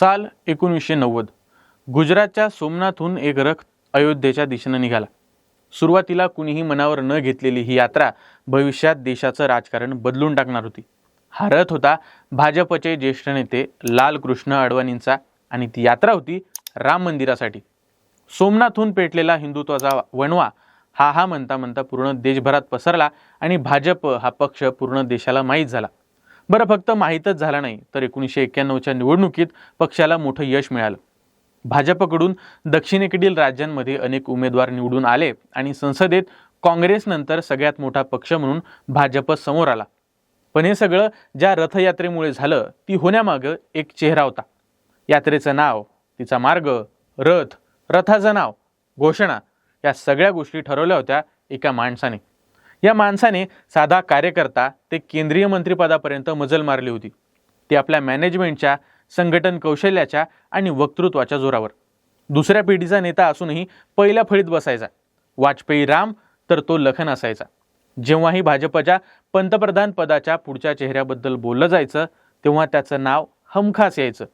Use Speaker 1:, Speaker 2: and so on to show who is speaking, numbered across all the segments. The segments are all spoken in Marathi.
Speaker 1: साल एकोणीसशे नव्वद. गुजरातच्या सोमनाथहून एक रथ अयोध्येच्या दिशेनं निघाला. सुरुवातीला कुणीही मनावर न घेतलेली ही यात्रा भविष्यात देशाचं राजकारण बदलून टाकणार होती. हा रथ होता भाजपचे ज्येष्ठ नेते लालकृष्ण अडवाणींचा आणि ती यात्रा होती राम मंदिरासाठी. सोमनाथहून पेटलेला हिंदुत्वाचा वणवा हा हा म्हणता म्हणता पूर्ण देशभरात पसरला आणि भाजप हा पक्ष पूर्ण देशाला माहीत झाला. बरं फक्त माहीतच झाला नाही. तर एकोणीसशे एक्क्याण्णवच्या निवडणुकीत पक्षाला मोठं यश मिळालं. भाजपकडून दक्षिणेकडील राज्यांमध्ये अनेक उमेदवार निवडून आले आणि संसदेत काँग्रेसनंतर सगळ्यात मोठा पक्ष म्हणून भाजप समोर आला. पण हे सगळं ज्या रथयात्रेमुळे झालं ती होण्यामागं एक चेहरा होता. यात्रेचं नाव तिचा मार्ग रथ रथाचं नाव घोषणा या सगळ्या गोष्टी ठरवल्या होत्या एका माणसाने. या माणसाने साधा कार्यकर्ता ते केंद्रीय मंत्रिपदापर्यंत मजल मारली होती. ती आपल्या मॅनेजमेंटच्या संघटन कौशल्याच्या आणि वक्तृत्वाच्या जोरावर. दुसऱ्या पिढीचा नेता असूनही पहिल्या फळीत बसायचा. वाजपेयी राम तर तो लखन असायचा. जेव्हाही भाजपच्या पंतप्रधान पदाच्या पुढच्या चेहऱ्याबद्दल बोललं जायचं तेव्हा त्याचं नाव हमखास यायचं.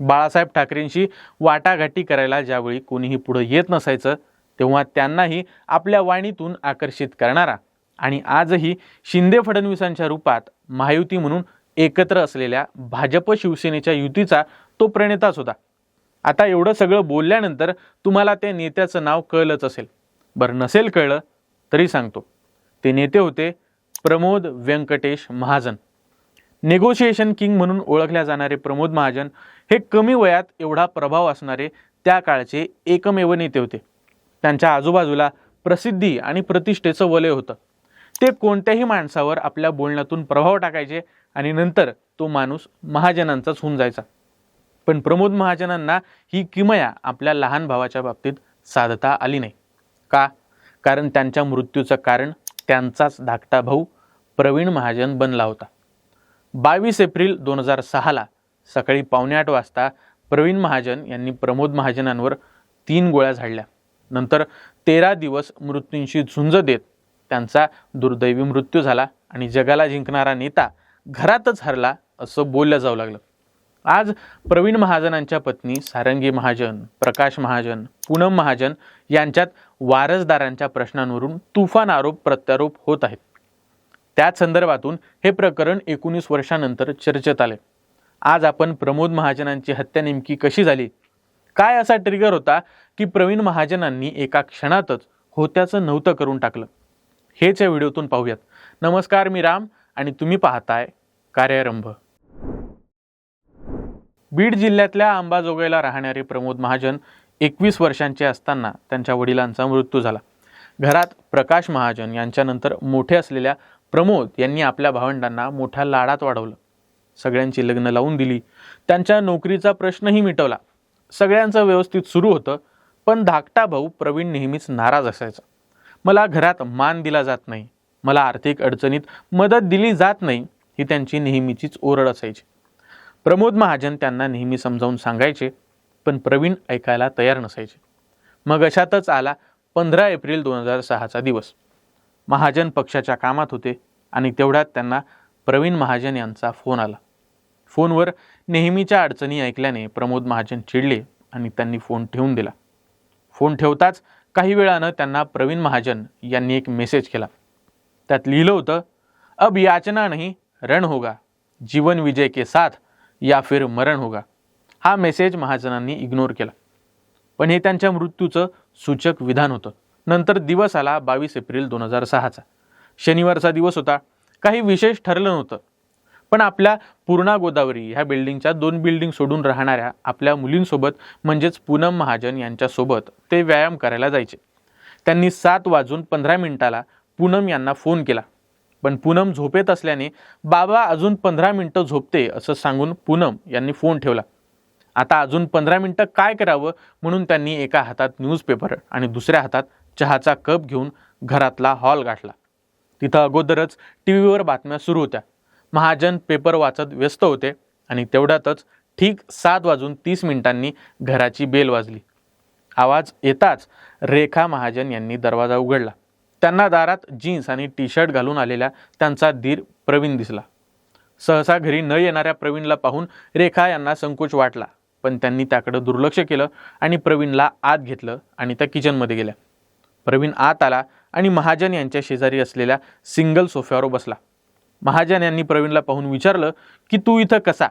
Speaker 1: बाळासाहेब ठाकरेंशी वाटाघाटी करायला ज्यावेळी कोणीही पुढं येत नसायचं तेव्हा त्यांनाही आपल्या वाणीतून आकर्षित करणारा आणि आजही शिंदे फडणवीसांच्या रूपात महायुती म्हणून एकत्र असलेल्या भाजप शिवसेनेच्या युतीचा तो प्रणेताच होता. आता एवढं सगळं बोलल्यानंतर तुम्हाला त्या नेत्याचं नाव कळलंच असेल. बरं नसेल कळलं तरी सांगतो. ते नेते होते प्रमोद व्यंकटेश महाजन. नेगोशिएशन किंग म्हणून ओळखल्या जाणारे प्रमोद महाजन हे कमी वयात एवढा प्रभाव असणारे त्या काळचे एकमेव नेते होते. त्यांच्या आजूबाजूला प्रसिद्धी आणि प्रतिष्ठेचं वलय होतं. ते कोणत्याही माणसावर आपल्या बोलण्यातून प्रभाव टाकायचे आणि नंतर तो माणूस महाजनांचाच होऊन जायचा. पण प्रमोद महाजनांना ही किमया आपल्या लहान भावाच्या बाबतीत साधता आली नाही. का? कारण त्यांच्या मृत्यूचं कारण त्यांचाच धाकटा भाऊ प्रवीण महाजन बनला होता. बावीस एप्रिल दोन हजार सहाला सकाळी पावणे आठ वाजता प्रवीण महाजन यांनी प्रमोद महाजनांवर तीन गोळ्या झाडल्या. नंतर तेरा दिवस मृत्यूंशी झुंज देत त्यांचा दुर्दैवी मृत्यू झाला आणि जगाला जिंकणारा नेता घरातच हरला असं बोललं जाऊ लागलं. आज प्रवीण महाजनांच्या पत्नी सारंगी महाजन प्रकाश महाजन पूनम महाजन यांच्यात वारसदारांच्या प्रश्नांवरून तुफान आरोप प्रत्यारोप होत आहेत. त्याच संदर्भातून हे प्रकरण एकोणीस वर्षानंतर चर्चेत आले. आज आपण प्रमोद महाजनांची हत्या नेमकी कशी झाली? काय असा ट्रिगर होता की प्रवीण महाजनांनी एका क्षणातच होत्याचं नव्हतं करून टाकलं? हेच या व्हिडिओतून पाहूयात. नमस्कार मी राम आणि तुम्ही पाहताय कार्यारंभ. बीड जिल्ह्यातल्या अंबाजोगाईला राहणारे प्रमोद महाजन एकवीस वर्षांचे असताना त्यांच्या वडिलांचा मृत्यू झाला. घरात प्रकाश महाजन यांच्यानंतर मोठे असलेल्या प्रमोद यांनी आपल्या भावंडांना मोठ्या लाडात वाढवलं. सगळ्यांची लग्न लावून दिली. त्यांच्या नोकरीचा प्रश्नही मिटवला. सगळ्यांचं व्यवस्थित सुरू होतं पण धाकटा भाऊ प्रवीण नेहमीच नाराज असायचा. मला घरात मान दिला जात नाही. मला आर्थिक अडचणीत मदत दिली जात नाही ही त्यांची नेहमीचीच ओरड असायची. प्रमोद महाजन त्यांना नेहमी समजावून सांगायचे पण प्रवीण ऐकायला तयार नसायचे. मग अशातच आला पंधरा एप्रिल दोन हजार सहाचा दिवस. महाजन पक्षाच्या कामात होते आणि तेवढ्यात त्यांना प्रवीण महाजन यांचा फोन आला. फोनवर नेहमीच्या अडचणी ऐकल्याने प्रमोद महाजन चिडले आणि त्यांनी फोन ठेवून दिला. फोन ठेवताच काही वेळानं त्यांना प्रवीण महाजन यांनी एक मेसेज केला. त्यात लिहिलं होतं अब याचना नाही रण होगा. जीवन विजय के साथ या फिर मरण होगा. हा मेसेज महाजनांनी इग्नोर केला. पण हे त्यांच्या मृत्यूचं सूचक विधान होतं. नंतर दिवस आला बावीस एप्रिल दोन हजार सहाचा. शनिवारचा दिवस होता. काही विशेष ठरलं नव्हतं. पण आपल्या पूर्णा गोदावरी ह्या बिल्डिंगच्या दोन बिल्डिंग सोडून राहणाऱ्या आपल्या मुलींसोबत म्हणजेच पूनम महाजन यांच्यासोबत ते व्यायाम करायला जायचे. त्यांनी सात वाजून पंधरा मिनिटाला पूनम यांना फोन केला. पण पूनम झोपेत असल्याने बाबा अजून पंधरा मिनटं झोपते असं सांगून पूनम यांनी फोन ठेवला. आता अजून पंधरा मिनटं काय करावं? म्हणून त्यांनी एका हातात न्यूजपेपर आणि दुसऱ्या हातात चहाचा कप घेऊन घरातला हॉल गाठला. तिथं अगोदरच टी व्हीवर बातम्या सुरू होत्या. महाजन पेपर वाचत व्यस्त होते आणि तेवढ्यातच ठीक सात वाजून तीस मिनिटांनी घराची बेल वाजली. आवाज येताच रेखा महाजन यांनी दरवाजा उघडला. त्यांना दारात जीन्स आणि टी शर्ट घालून आलेला त्यांचा धीर प्रवीण दिसला. सहसा घरी न येणाऱ्या प्रवीणला पाहून रेखा यांना संकोच वाटला पण त्यांनी त्याकडे दुर्लक्ष केलं आणि प्रवीणला आत घेतलं आणि त्या किचनमध्ये गेल्या. प्रवीण आत आला आणि महाजन यांच्या शेजारी असलेल्या सिंगल सोफ्यावर बसला. महाजन यांनी प्रवीणला पाहून विचारलं की तू इथं कसा?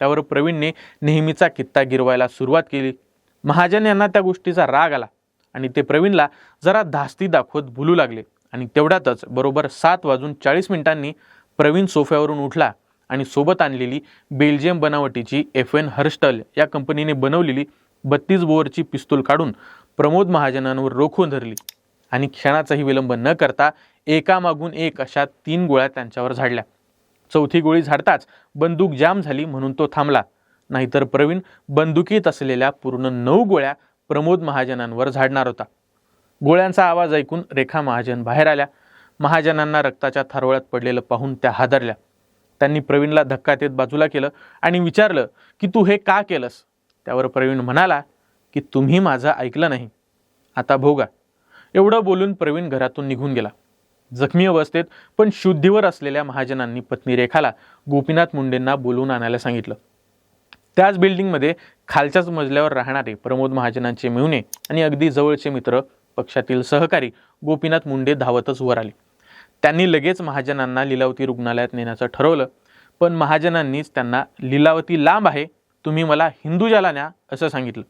Speaker 1: त्यावर प्रवीणने नेहमीचा कित्ता गिरवायला सुरुवात केली. महाजन यांना त्या गोष्टीचा राग आला आणि ते प्रवीणला जरा धास्ती दाखवत बोलू लागले आणि तेवढ्यातच बरोबर सात वाजून चाळीस मिनिटांनी प्रवीण सोफ्यावरून उठला आणि सोबत आणलेली बेल्जियम बनावटीची एफ एन हर्स्टल या कंपनीने बनवलेली बत्तीस बोअरची पिस्तूल काढून प्रमोद महाजनांवर रोखून धरली. आणि क्षणाचाही विलंब न करता एकामागून एक अशा तीन गोळ्या त्यांच्यावर झाडल्या. चौथी गोळी झाडताच बंदूक जाम झाली म्हणून तो थांबला. नाहीतर प्रवीण बंदुकीत असलेल्या पूर्ण नऊ गोळ्या प्रमोद महाजनांवर झाडणार होता. गोळ्यांचा आवाज ऐकून रेखा महाजन बाहेर आल्या. महाजनांना रक्ताच्या थारोळ्यात पडलेलं पाहून त्या हादरल्या. त्यांनी प्रवीणला धक्का देत बाजूला केलं आणि विचारलं की तू हे का केलंस? त्यावर प्रवीण म्हणाला की तुम्ही माझं ऐकलं नाही. आता भोगा. एवढं बोलून प्रवीण घरातून निघून गेला. जखमी अवस्थेत पण शुद्धीवर असलेल्या महाजनांनी पत्नी रेखाला गोपीनाथ मुंडेंना बोलवून आणायला सांगितलं. त्याच बिल्डिंगमध्ये खालच्याच मजल्यावर राहणारे प्रमोद महाजनांचे मेहुणे आणि अगदी जवळचे मित्र पक्षातील सहकारी गोपीनाथ मुंडे धावतच वर आले. त्यांनी लगेच महाजनांना लीलावती रुग्णालयात नेण्याचं ठरवलं. पण महाजनांनीच त्यांना लीलावती लांब आहे तुम्ही मला हिंदूजाला न्या असं सांगितलं.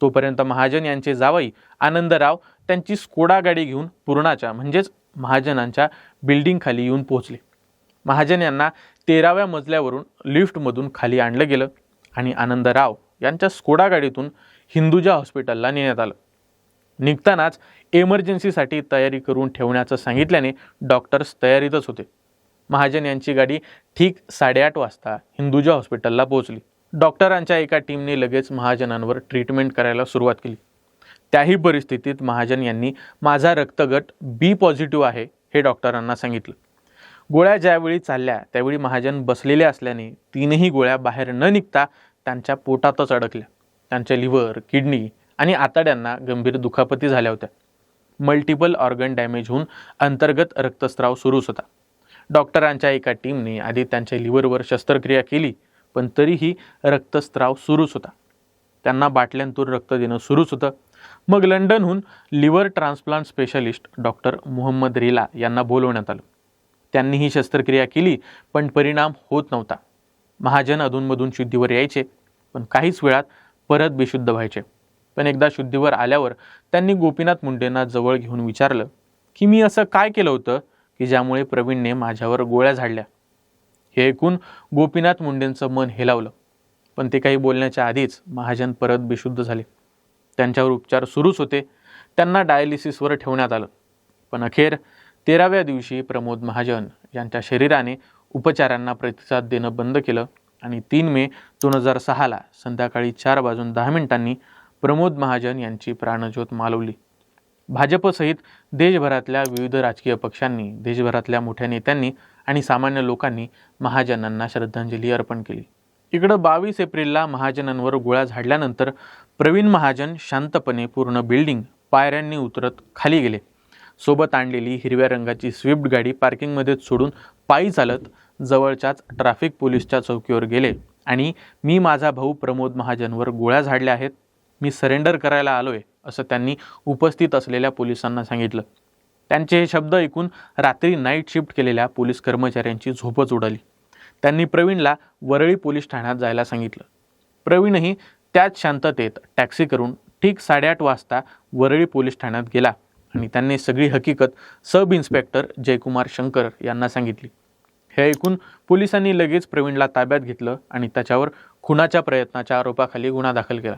Speaker 1: तोपर्यंत महाजन यांचे जावई आनंदराव त्यांची स्कोडा गाडी घेऊन पूर्णाच्या म्हणजेच महाजनांच्या बिल्डिंगखाली येऊन पोहोचले. महाजन यांना तेराव्या मजल्यावरून लिफ्टमधून खाली आणलं गेलं आणि आनंदराव यांच्या स्कोडा गाडीतून हिंदुजा हॉस्पिटलला नेण्यात आलं. निघतानाच एमर्जन्सीसाठी तयारी करून ठेवण्याचं सांगितल्याने डॉक्टर्स तयारीतच होते. महाजन यांची गाडी ठीक साडेआठ वाजता हिंदुजा हॉस्पिटलला पोहोचली. डॉक्टरांच्या एका टीमने लगेच महाजनांवर ट्रीटमेंट करायला सुरुवात केली. त्याही परिस्थितीत महाजन यांनी माझा रक्तगट बी पॉझिटिव्ह आहे हे डॉक्टरांना सांगितलं. गोळ्या ज्यावेळी चालल्या त्यावेळी महाजन बसलेले असल्याने तीनही गोळ्या बाहेर न निघता त्यांच्या पोटातच अडकल्या. त्यांच्या लिव्हर किडनी आणि आतड्यांना गंभीर दुखापती झाल्या होत्या. मल्टिपल ऑर्गन डॅमेज होऊन अंतर्गत रक्तस्राव सुरूच होता. डॉक्टरांच्या एका टीमने आधी त्यांच्या लिव्हरवर शस्त्रक्रिया केली पण तरीही रक्तस्राव सुरूच होता. त्यांना बाटल्यांतून रक्त देणं सुरूच होतं. मग लंडनहून liver transplant specialist doctor Mohamed Rela यांना बोलवण्यात आलं. त्यांनी ही शस्त्रक्रिया केली पण परिणाम होत नव्हता. महाजन अधूनमधून शुद्धीवर यायचे पण काहीच वेळात परत बेशुद्ध व्हायचे. पण एकदा शुद्धीवर आल्यावर त्यांनी गोपीनाथ मुंडेंना जवळ घेऊन विचारलं की मी असं काय केलं होतं की ज्यामुळे प्रवीणने माझ्यावर गोळ्या झाडल्या? हे ऐकून गोपीनाथ मुंडेंचं मन हेलावलं. पण ते काही बोलण्याच्या आधीच महाजन परत बेशुद्ध झाले. त्यांच्यावर उपचार सुरूच होते. त्यांना डायलिसिसवर ठेवण्यात आलं. पण अखेर तेराव्या दिवशी प्रमोद महाजन यांच्या शरीराने उपचारांना प्रतिसाद देणं बंद केलं आणि तीन मे दोन हजार सहाला संध्याकाळी चार वाजून दहा मिनिटांनी प्रमोद महाजन यांची प्राणज्योत मालवली. भाजपसहित देशभरातल्या विविध राजकीय पक्षांनी देशभरातल्या मोठ्या नेत्यांनी आणि सामान्य लोकांनी महाजनांना श्रद्धांजली अर्पण केली. इकडं बावीस एप्रिलला महाजनांवर गोळ्या झाडल्यानंतर प्रवीण महाजन शांतपणे पूर्ण बिल्डिंग पायऱ्यांनी उतरत खाली गेले. सोबत आणलेली हिरव्या रंगाची स्विफ्ट गाडी पार्किंगमध्येच सोडून पायी चालत जवळच्याच ट्रॅफिक पोलीसच्या चौकीवर गेले आणि मी माझा भाऊ प्रमोद महाजनवर गोळ्या झाडल्या आहेत. मी सरेंडर करायला आलो आहे असं त्यांनी उपस्थित असलेल्या पोलिसांना सांगितलं. त्यांचे हे शब्द ऐकून रात्री नाईट शिफ्ट केलेल्या पोलीस कर्मचाऱ्यांची झोपच उडाली. त्यांनी प्रवीणला वरळी पोलीस ठाण्यात जायला सांगितलं. प्रवीणही त्याच शांततेत टॅक्सी करून ठीक साडेआठ वाजता वरळी पोलीस ठाण्यात गेला आणि त्यांनी सगळी हकीकत सब इन्स्पेक्टर जयकुमार शंकर यांना सांगितली. हे ऐकून पोलिसांनी लगेच प्रवीणला ताब्यात घेतलं आणि त्याच्यावर खुनाच्या प्रयत्नाच्या आरोपाखाली गुन्हा दाखल केला.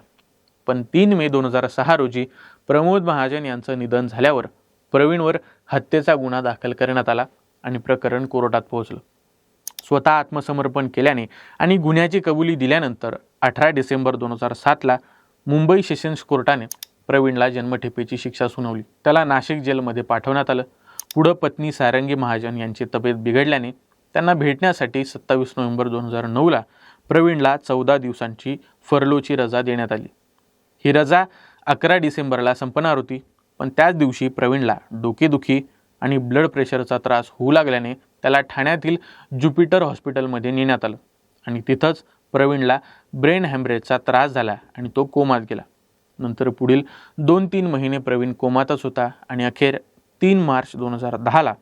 Speaker 1: पण तीन मे दोन हजार सहा रोजी प्रमोद महाजन यांचं निधन झाल्यावर प्रवीणवर हत्येचा गुन्हा दाखल करण्यात आला आणि प्रकरण कोर्टात पोहोचलं. स्वतः आत्मसमर्पण केल्याने आणि गुन्ह्याची कबुली दिल्यानंतर अठरा डिसेंबर दोन हजार सातला मुंबई सेशन्स कोर्टाने प्रवीणला जन्मठेपेची शिक्षा सुनावली. त्याला नाशिक जेलमध्ये पाठवण्यात आलं. पुढं पत्नी सारंगी महाजन यांची तब्येत बिघडल्याने त्यांना भेटण्यासाठी सत्तावीस नोव्हेंबर दोन हजार नऊला प्रवीणला चौदा दिवसांची फरलोची रजा देण्यात आली. ही रजा अकरा डिसेंबरला संपणार होती पण त्याच दिवशी प्रवीणला डोकेदुखी आणि ब्लड प्रेशरचा त्रास होऊ लागल्याने त्याला ठाण्यातील ज्युपिटर हॉस्पिटलमध्ये नेण्यात आलं. आणि तिथंच प्रवीणला ब्रेन हॅमरेजचा त्रास झाला आणि तो कोमात गेला. नंतर पुढील दोन तीन महिने प्रवीण कोमातच होता आणि अखेर तीन मार्च दोन हजार दहाला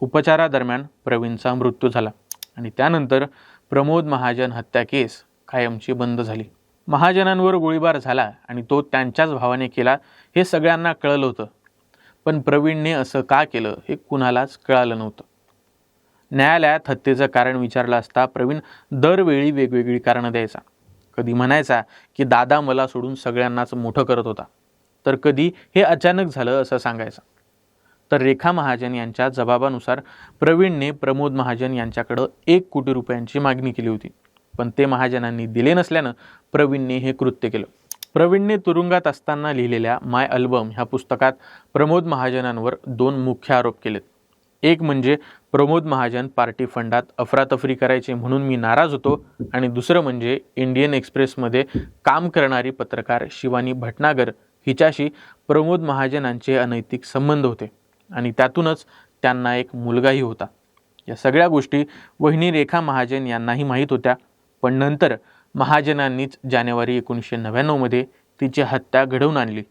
Speaker 1: उपचारादरम्यान प्रवीणचा मृत्यू झाला. आणि त्यानंतर प्रमोद महाजन हत्या केस कायमची बंद झाली. महाजनांवर गोळीबार झाला आणि तो त्यांच्याच भावाने केला हे सगळ्यांना कळलं होतं. पण प्रवीणने असं का केलं हे कुणालाच कळालं नव्हतं. न्यायालयात हत्येचं कारण विचारलं असता प्रवीण दरवेळी वेगवेगळी कारणं द्यायचा. कधी म्हणायचा की दादा मला सोडून सगळ्यांनाच मोठं करत होता. तर कधी हे अचानक झालं असं सांगायचं. तर रेखा महाजन यांच्या जबाबानुसार प्रवीणने प्रमोद महाजन यांच्याकडं एक कोटी रुपयांची मागणी केली होती. पण ते महाजनांनी दिले नसल्यानं प्रवीणने हे कृत्य केलं. प्रवीणने तुरुंगात असताना लिहिलेल्या माय अल्बम ह्या पुस्तकात प्रमोद महाजनांवर दोन मुख्य आरोप केलेत. एक म्हणजे प्रमोद महाजन पार्टी फंडात अफरातफरी करायचे म्हणून मी नाराज होतो आणि दुसरं म्हणजे इंडियन एक्सप्रेसमध्ये काम करणारी पत्रकार शिवानी भटनागर हिच्याशी प्रमोद महाजनांचे अनैतिक संबंध होते आणि त्यातूनच त्यांना एक मुलगाही होता. या सगळ्या गोष्टी वहिनी रेखा महाजन यांनाही माहीत होत्या पण नंतर महाजनांनीच जानेवारी एकोणीसशे नव्याण्णवमध्ये तिची हत्या घडवून आणली.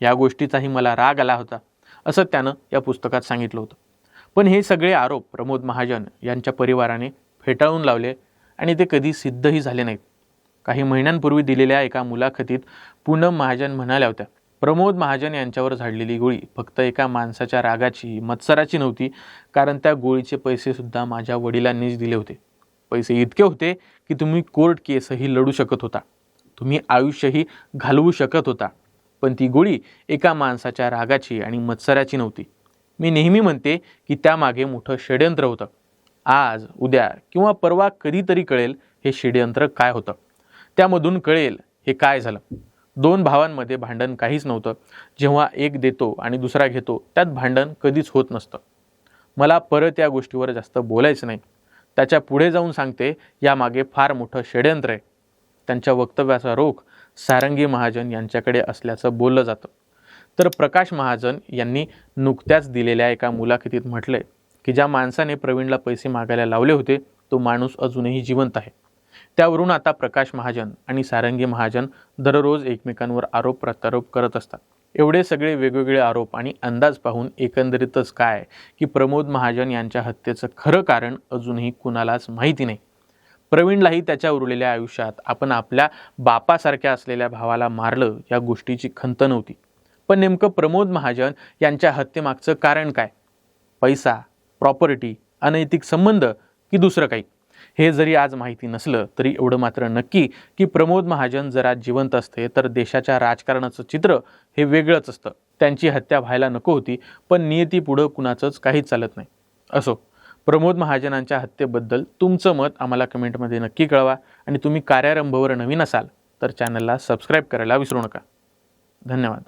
Speaker 1: या गोष्टीचाही मला राग आला होता असं त्यानं या पुस्तकात सांगितलं होतं. पण हे सगळे आरोप प्रमोद महाजन यांच्या परिवाराने फेटाळून लावले आणि ते कधी सिद्धही झाले नाहीत. काही महिन्यांपूर्वी दिलेल्या एका मुलाखतीत पूनम महाजन म्हणाल्या होत्या प्रमोद महाजन यांच्यावर झाडलेली गोळी फक्त एका माणसाच्या रागाची मत्सराची नव्हती कारण त्या गोळीचे पैसेसुद्धा माझ्या वडिलांनीच दिले होते. पैसे इतके होते की तुम्ही कोर्ट केसही लढू शकत होता. तुम्ही आयुष्यही घालवू शकत होता. पण ती गोळी एका माणसाच्या रागाची आणि मत्सराची नव्हती. मी नेहमी म्हणते की त्यामागे मोठं षड्यंत्र होतं. आज उद्या किंवा परवा कधीतरी कळेल हे षड्यंत्र काय होतं. त्यामधून कळेल हे काय झालं. दोन भावांमध्ये भांडण काहीच नव्हतं. जेव्हा एक देतो आणि दुसरा घेतो त्यात भांडण कधीच होत नसतं. मला परत या गोष्टीवर जास्त बोलायचं नाही. त्याच्या पुढे जाऊन सांगते यामागे फार मोठं षड्यंत्र आहे. त्यांच्या वक्तव्याचा रोख सारंगी महाजन यांच्याकडे असल्याचं बोललं जातं. तर प्रकाश महाजन यांनी नुकत्याच दिलेल्या एका मुलाखतीत म्हटलंय की ज्या माणसाने प्रवीणला पैसे मागायला लावले होते तो माणूस अजूनही जिवंत आहे. त्यावरून आता प्रकाश महाजन आणि सारंगी महाजन दररोज एकमेकांवर आरोप प्रत्यारोप करत असतात. एवढे सगळे वेगवेगळे आरोप आणि अंदाज पाहून एकंदरीतच काय की प्रमोद महाजन यांच्या हत्येचं खरं कारण अजूनही कुणालाच माहिती नाही. प्रवीणलाही त्याच्या उरलेल्या आयुष्यात आपण आपल्या बापासारख्या असलेल्या भावाला मारलं या गोष्टीची खंत नव्हती. पण नेमकं प्रमोद महाजन यांच्या हत्येमागचं कारण काय? पैसा प्रॉपर्टी अनैतिक संबंध की दुसरं काही? हे जरी आज माहिती नसलं तरी एवढं मात्र नक्की की प्रमोद महाजन जर आज जिवंत असते तर देशाच्या राजकारणाचं चित्र हे वेगळंच असतं. त्यांची हत्या व्हायला नको होती पण नियती पुढं कुणाचंच काहीच चालत नाही. असो प्रमोद महाजनांच्या हत्येबद्दल तुमचं मत आम्हाला कमेंटमध्ये नक्की कळवा आणि तुम्ही कार्यारंभवर नवीन असाल तर चॅनलला सबस्क्राईब करायला विसरू नका. धन्यवाद.